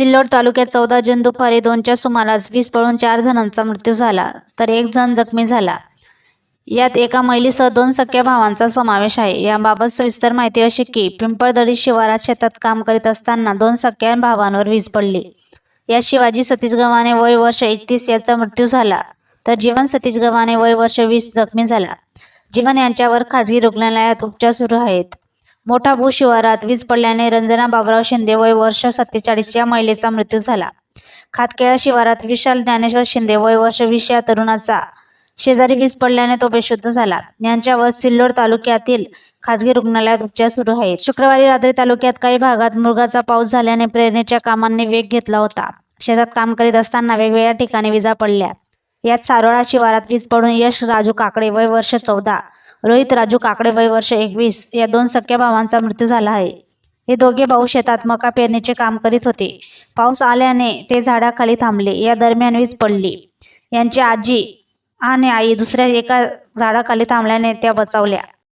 सिल्लोड तालुक्यात चौदा जून दुपारी दोनच्या सुमारास वीज पडून चार जणांचा मृत्यू झाला तर एक जण जखमी झाला. यात एका महिलेसह दोन सख्या भावांचा समावेश आहे. याबाबत सविस्तर माहिती अशी की पिंपळदरी शिवारात शेतात काम करीत असताना दोन सख्या भावांवर वीज पडली. यात शिवाजी सतीश गव्हाणे वय वर्ष एकतीस याचा मृत्यू झाला तर जीवन सतीश गव्हाणे वय वर्ष वीस जखमी झाला. जीवन यांच्यावर खाजगी रुग्णालयात उपचार सुरू आहेत. मोठा भू शिवारात वीज पडल्याने रंजना बाबराव शिंदे वय वर्ष सत्तेचाळीस या महिलेचा मृत्यू झाला. खातकेळा शिवारात विशाल ज्ञानेश्वर शिंदे वय वर्ष वीस या तरुणाचा शेजारी वीज पडल्याने तो बेशुद्ध झाला. यांच्यावर सिल्लोड तालुक्यातील खाजगी रुग्णालयात उपचार सुरू आहेत. शुक्रवारी रात्री तालुक्यात काही भागात मृगाचा पाऊस झाल्याने प्रेरणेच्या कामांनी वेग घेतला होता. शेतात काम करीत असताना वेगवेगळ्या ठिकाणी विजा पडल्या. यात सारोळा शिवारात वीज पडून यश राजू काकडे वय वर्ष चौदा रोहित राजू काकडे वय वर्ष एकवीस या दोन सख्या भावांचा मृत्यू झाला आहे. हे दोघे भाऊ शेतात मका पेरणीचे काम करीत होते. पाऊस आल्याने ते झाडाखाली थांबले. या दरम्यान वीज पडली. यांची आजी आणि आई दुसऱ्या एका झाडाखाली थांबल्याने त्या बचावल्या.